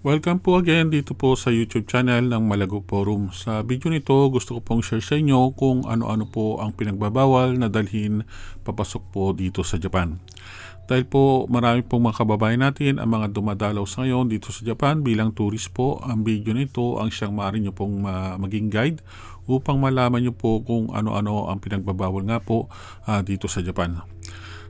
Welcome po again dito po sa YouTube channel ng Malago Forum. Sa video nito gusto ko pong share sa inyo kung ano-ano po ang pinagbabawal na dalhin papasok po dito sa Japan. Dahil po marami pong mga kababayan natin ang mga dumadalaw sa ngayon dito sa Japan bilang tourist po, ang video nito ang siyang maaari nyo pong ma- maging guide upang malaman nyo po kung ano-ano ang pinagbabawal nga po ah, dito sa Japan.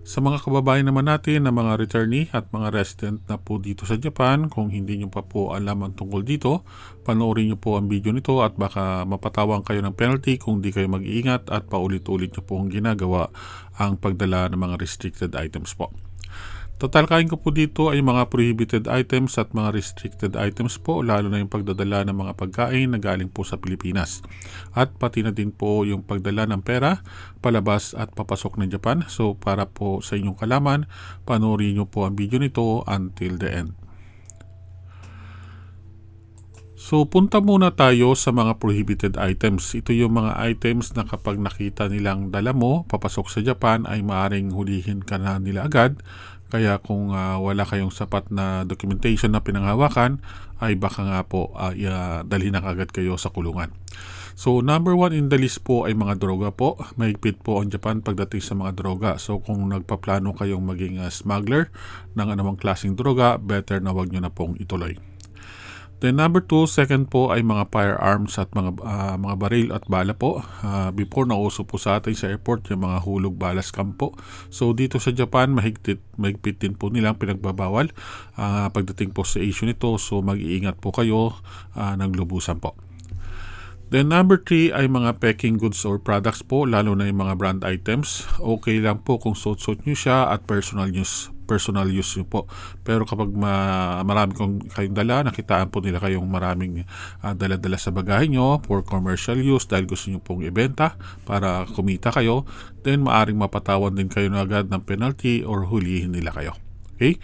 Sa mga kababayan naman natin na mga returnee at mga resident na po dito sa Japan, kung hindi nyo pa po alam ang tungkol dito, panoorin nyo po ang video nito at baka mapatawang kayo ng penalty kung di kayo mag-iingat at paulit-ulit nyo po ang ginagawa ang pagdala ng mga restricted items po. Tatalakayin ko po dito ay mga prohibited items at mga restricted items po lalo na yung pagdadala ng mga pagkain na galing po sa Pilipinas. At pati na din po yung pagdala ng pera palabas at papasok ng Japan. So para po sa inyong kalaman, panoorin nyo po ang video nito until the end. So punta muna tayo sa mga prohibited items. Ito yung mga items na kapag nakita nilang dala mo papasok sa Japan ay maaring hulihin ka na nila agad. Kaya kung ah, wala kayong sapat na documentation na pinanghawakan ay baka nga po uh, dalhin na agad kayo sa kulungan. So number one in the list po ay mga droga po. Mahigpit po ang Japan pagdating sa mga droga. So kung nagpaplano kayong maging ah, smuggler ng anumang klaseng droga, better na wag nyo na pong ituloy. Then number two, second po ay mga firearms at mga ah, mga baril at bala po. Ah, before nauso po sa atin sa airport yung mga hulog balas camp po. So dito sa Japan, mahigpit, mahigpit din po nilang pinagbabawal ah, pagdating po sa issue nito. So mag-iingat po kayo ah, ng lubusan po. Then number 3 ay mga packing goods or products po, lalo na yung mga brand items. Okay lang po kung suot-suot nyo siya at personal use personal use nyo po. Pero kapag ma, marami kong kayong dala, nakitaan po nila kayong maraming ah, dala-dala sa bagahe nyo for commercial use dahil gusto nyo pong ibenta para kumita kayo, then maaring mapatawan din kayo na agad ng penalty or hulihin nila kayo. Okay?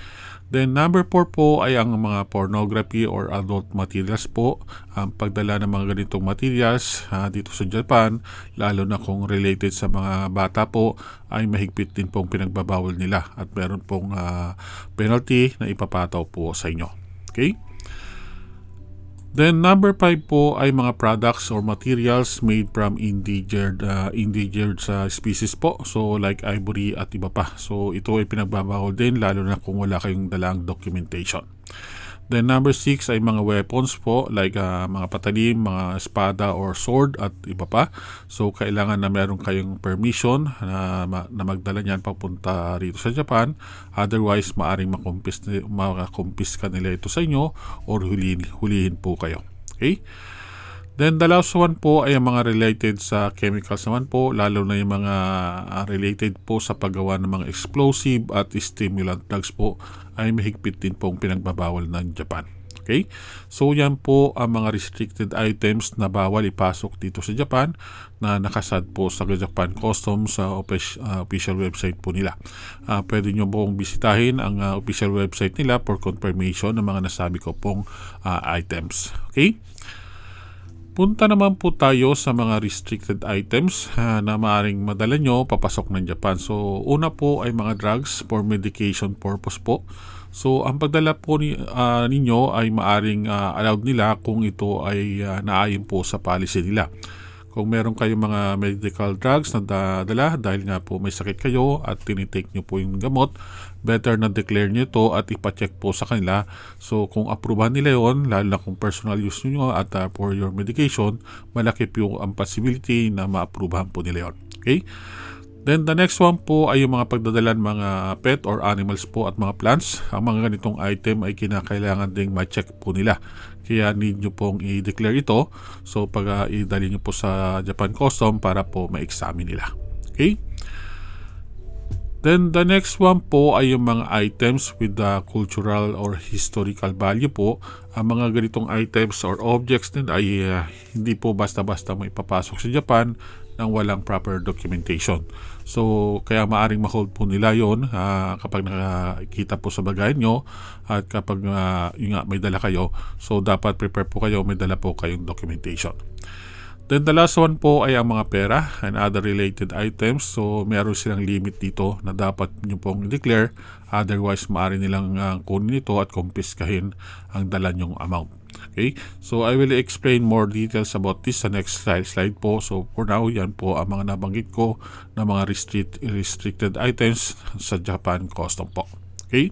Then number 4 po ay ang mga pornography or adult materials po. Ang pagdala ng mga ganitong materials ah, dito sa Japan, lalo na kung related sa mga bata po, ay mahigpit din pong pinagbabawal nila at meron pong ah, penalty na ipapataw po sa inyo. Okay? Then number 5 po ay mga products or materials made from endangered uh, endangered sa species po. So like ivory at iba pa. So ito ay pinagbabawal din lalo na kung wala kayong dalang documentation. Then number 6 ay mga weapons po like uh, mga patalim, mga espada or sword at iba pa. So kailangan na meron kayong permission na, na magdala niyan papunta rito sa Japan. Otherwise maaring makumpis, makakumpis ka nila ito sa inyo or hulihin, hulihin po kayo. Okay? Then the last one po ay ang mga related sa chemicals naman po, lalo na yung mga ah, related po sa paggawa ng mga explosive at stimulant drugs po ay mahigpit din pong pinagbabawal ng Japan. Okay? So yan po ang mga restricted items na bawal ipasok dito sa Japan na nakasad po sa Japan Customs sa offic- ah, official website po nila. Ah, pwede nyo pong bisitahin ang ah, official website nila for confirmation ng mga nasabi ko pong ah, items. Okay? Punta naman po tayo sa mga restricted items ah, na maaaring madala nyo papasok ng Japan. So, una po ay mga drugs for medication purpose po. So, ang pagdala po ni, ah, ninyo ay maaring ah, allowed nila kung ito ay ah, naayon po sa policy nila. Kung meron kayong mga medical drugs na dadala dahil nga po may sakit kayo at tinitake nyo po yung gamot, better na declare nyo ito at ipacheck po sa kanila. So kung aprubahan nila yon lalo na kung personal use nyo at uh, for your medication, malaki po ang possibility na maaprubahan po nila yon. Okay? Then the next one po ay yung mga pagdadalan mga pet or animals po at mga plants. Ang mga ganitong item ay kinakailangan ding ma-check po nila. Kaya need nyo pong i-declare ito. So pag uh, idali nyo po sa Japan Custom para po ma-examine nila. Okay? Then the next one po ay yung mga items with the cultural or historical value po. Ang mga ganitong items or objects din ay uh, hindi po basta-basta mo ipapasok sa Japan ng walang proper documentation. So, kaya maaring ma-hold po nila yon uh, kapag nakakita po sa bagay nyo at kapag uh, yun nga, may dala kayo. So, dapat prepare po kayo, may dala po kayong documentation. Then the last one po ay ang mga pera and other related items. So meron silang limit dito na dapat nyo pong i-declare. Otherwise, maaari nilang uh, kunin ito at kumpiskahin ang dala nyong amount. Okay? So I will explain more details about this sa next slide, slide po. So for now, yan po ang mga nabanggit ko na mga restrict, restricted items sa Japan Custom po. Okay?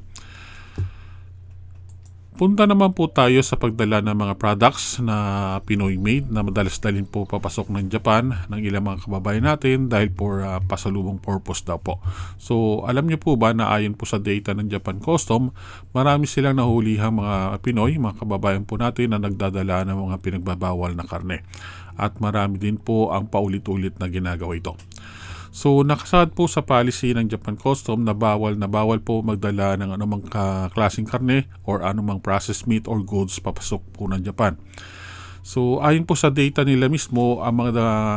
Punta naman po tayo sa pagdala ng mga products na Pinoy made na madalas dalhin po papasok ng Japan ng ilang mga kababayan natin dahil for uh, pasalubong purpose daw po. So alam niyo po ba na ayon po sa data ng Japan Custom, marami silang nahulihang mga Pinoy, mga kababayan po natin na nagdadala ng mga pinagbabawal na karne. At marami din po ang paulit-ulit na ginagawa ito. So nakasaad po sa policy ng Japan Custom na bawal na bawal po magdala ng anumang klaseng karne or anumang processed meat or goods papasok po ng Japan. So ayon po sa data nila mismo, ang mga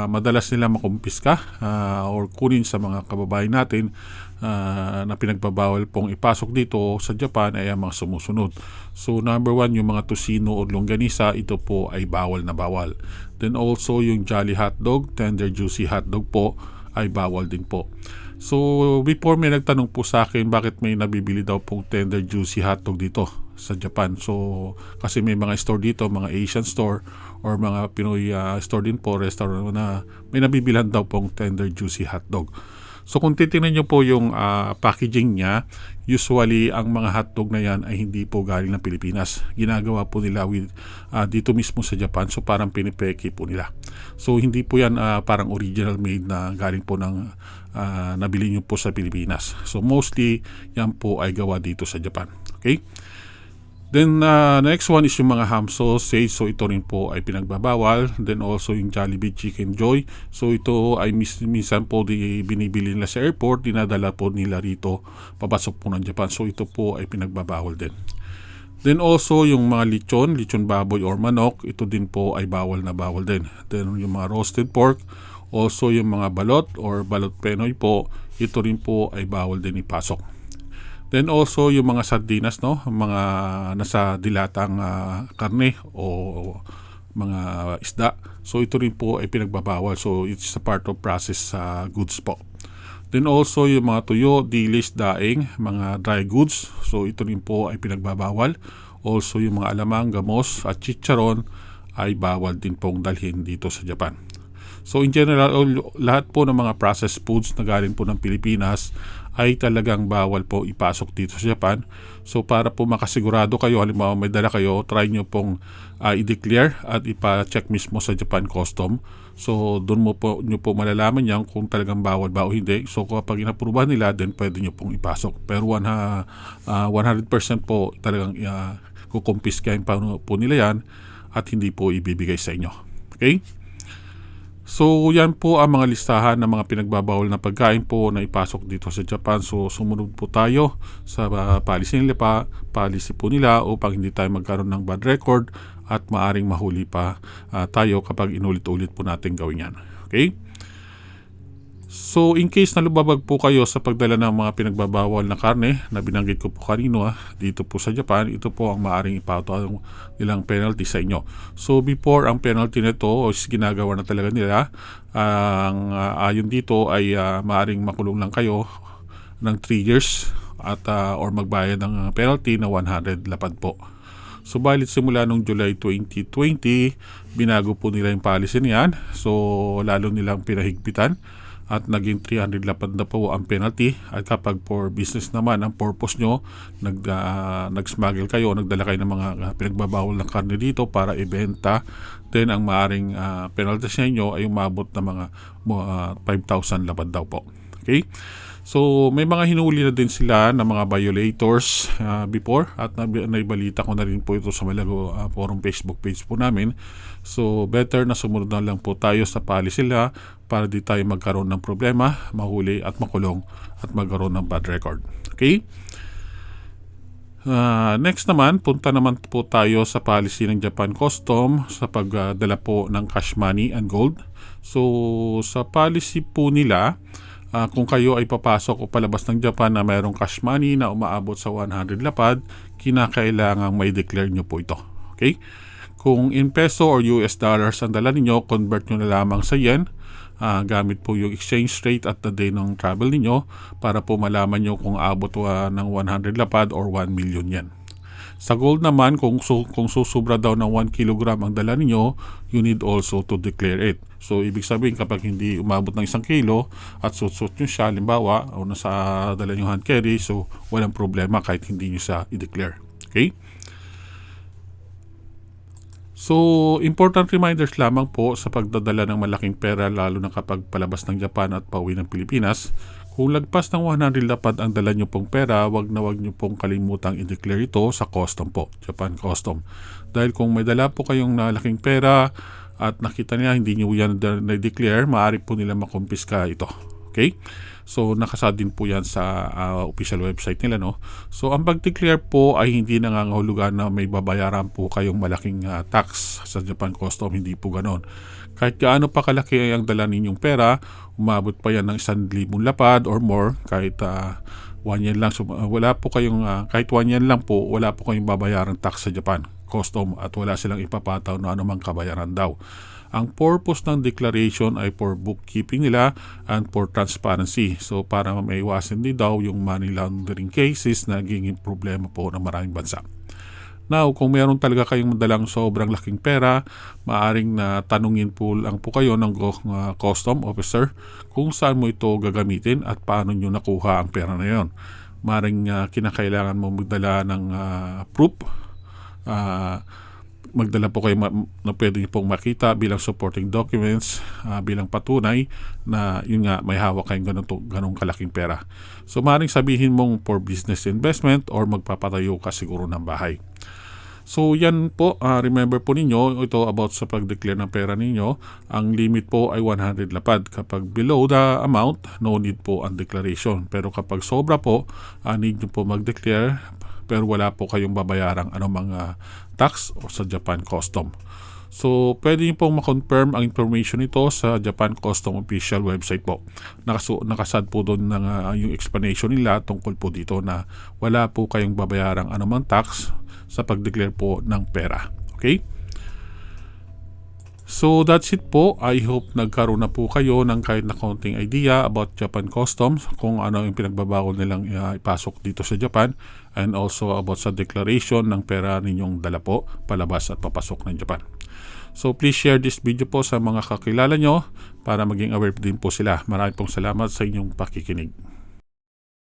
madalas nila makumpiska uh, or kunin sa mga kababayan natin uh, na pinagbabawal pong ipasok dito sa Japan ay ang mga sumusunod. So number one, yung mga tosino o longganisa, ito po ay bawal na bawal. Then also yung jolly hotdog, tender juicy hotdog po, ay bawal din po. So, before may nagtanong po sa akin bakit may nabibili daw pong tender juicy hotdog dito sa Japan. So, kasi may mga store dito, mga Asian store or mga Pinoy uh, store din po, restaurant na may nabibilan daw pong tender juicy hotdog. So kung titingnan nyo po yung uh, packaging niya, usually ang mga hotdog na yan ay hindi po galing ng Pilipinas. Ginagawa po nila with, uh, dito mismo sa Japan. So parang pinipeke po nila. So hindi po yan uh, parang original made na galing po ng uh, nabili nyo po sa Pilipinas. So mostly yan po ay gawa dito sa Japan. Okay? Then uh, next one is yung mga ham sausage. So ito rin po ay pinagbabawal. Then also yung Jollibee Chicken Joy. So ito ay mis minsan po di binibili nila sa airport. Dinadala po nila rito papasok po ng Japan. So ito po ay pinagbabawal din. Then also yung mga lechon, lechon baboy or manok, ito din po ay bawal na bawal din. Then yung mga roasted pork, also yung mga balot or balot penoy po, ito rin po ay bawal din ipasok. Then also yung mga sardinas no, mga nasa dilatang uh, karne o mga isda. So ito rin po ay pinagbabawal. So it's a part of process sa uh, goods po. Then also yung mga tuyo, dilis, daing, mga dry goods. So ito rin po ay pinagbabawal. Also yung mga alamang, gamos at chicharon ay bawal din pong dalhin dito sa Japan. So in general, lahat po ng mga processed foods na galing po ng Pilipinas ay talagang bawal po ipasok dito sa Japan. So para po makasigurado kayo, halimbawa may dala kayo, try nyo pong uh, i-declare at ipa-check mismo sa Japan Custom. So doon mo po nyo po malalaman yan kung talagang bawal ba o hindi. So kapag inaprubahan nila, then pwede nyo pong ipasok. Pero one, uh, uh, 100% po talagang uh, kukumpiskahin pa po nila yan at hindi po ibibigay sa inyo. Okay? So yan po ang mga listahan ng mga pinagbabawal na pagkain po na ipasok dito sa Japan. So sumunod po tayo sa uh, policy nila pa, policy po nila upang hindi tayo magkaroon ng bad record at maaring mahuli pa uh, tayo kapag inulit-ulit po natin gawin yan. Okay? So in case na lumabag po kayo sa pagdala ng mga pinagbabawal na karne na binanggit ko po kanino ah, dito po sa Japan, ito po ang maaring ipato nilang penalty sa inyo. So before ang penalty nito is ginagawa na talaga nila, ang uh, ayon dito ay uh, maaring makulong lang kayo ng 3 years at uh, or magbayad ng penalty na 100 lapad po. Subalit simula nung July 2020, binago po nila yung policy niyan. So lalo nilang pinahigpitan at naging 300 lapad na po ang penalty. At kapag for business naman ang purpose nyo nag, uh, nag-smuggle kayo nagdala kayo ng mga pinagbabawal ng karne dito para ibenta then ang maaring uh, penalty sa inyo ay umabot na mga uh, 5,000 lapad daw po okay So may mga hinuli na din sila ng mga violators uh, before at naibalita ko na rin po ito sa Malago uh, Forum Facebook page po namin. So better na sumunod na lang po tayo sa policy nila para di tayo magkaroon ng problema, mahuli at makulong at magkaroon ng bad record. Okay? Uh, next naman, punta naman po tayo sa policy ng Japan Custom sa pagdala po ng cash money and gold. So sa policy po nila, uh, kung kayo ay papasok o palabas ng Japan na mayroong cash money na umaabot sa 100 lapad, kinakailangan may declare nyo po ito. Okay? Kung in peso or US dollars ang dala ninyo, convert nyo na lamang sa yen ah, gamit po yung exchange rate at the day ng travel ninyo para po malaman nyo kung abot ah, ng 100 lapad or 1 million yen. Sa gold naman, kung, su- kung susubra daw ng 1 kilogram ang dala ninyo, you need also to declare it. So, ibig sabihin kapag hindi umabot ng isang kilo at susut nyo siya, limbawa, o nasa dala nyo hand carry, so walang problema kahit hindi nyo siya i-declare. Okay? So, important reminders lamang po sa pagdadala ng malaking pera lalo na kapag palabas ng Japan at pauwi ng Pilipinas. Kung lagpas ng 100 lapad ang dala nyo pong pera, wag na wag nyo pong kalimutang i-declare ito sa custom po, Japan Custom. Dahil kung may dala po kayong malaking pera at nakita niya hindi nyo yan na-declare, maaari po nila makumpiska ito. Okay? So nakasad din po yan sa ah, official website nila no. So ang pag-declare po ay hindi nangangahulugan na may babayaran po kayong malaking ah, tax sa Japan Custom, hindi po ganon. Kahit gaano pa kalaki ang dala ninyong pera, umabot pa yan ng 1,000 lapad or more kahit ah, one yen lang. So, ah, wala po kayong, ah, kahit one yen lang po, wala po kayong babayaran tax sa Japan custom at wala silang ipapataw na anumang kabayaran daw. Ang purpose ng declaration ay for bookkeeping nila and for transparency. So para maiwasan din daw yung money laundering cases na naging problema po ng maraming bansa. Now, kung meron talaga kayong madalang sobrang laking pera, maaring na tanungin po lang po kayo ng uh, custom officer kung saan mo ito gagamitin at paano nyo nakuha ang pera na yon. Maaring uh, kinakailangan mo magdala ng uh, proof ah, magdala po kayo ma- na pwede niyo pong makita bilang supporting documents, ah, bilang patunay na yun nga may hawak kayong ganun, to- ganung kalaking pera. So maaaring sabihin mong for business investment or magpapatayo ka siguro ng bahay. So yan po, ah, remember po ninyo, ito about sa pag-declare ng pera ninyo, ang limit po ay 100 lapad. Kapag below the amount, no need po ang declaration. Pero kapag sobra po, ah, need nyo po mag-declare pero wala po kayong babayarang anumang ah, tax o sa Japan Custom. So, pwede niyo pong ma-confirm ang information ito sa Japan Custom official website po. Nakasu nakasad po doon ng ah, yung explanation nila tungkol po dito na wala po kayong babayarang anumang tax sa pag-declare po ng pera. Okay? So that's it po. I hope nagkaroon na po kayo ng kahit na konting idea about Japan Customs, kung ano yung pinagbabawal nilang ipasok dito sa Japan, and also about sa declaration ng pera ninyong dala po palabas at papasok ng Japan. So please share this video po sa mga kakilala nyo para maging aware din po sila. Maraming pong salamat sa inyong pakikinig.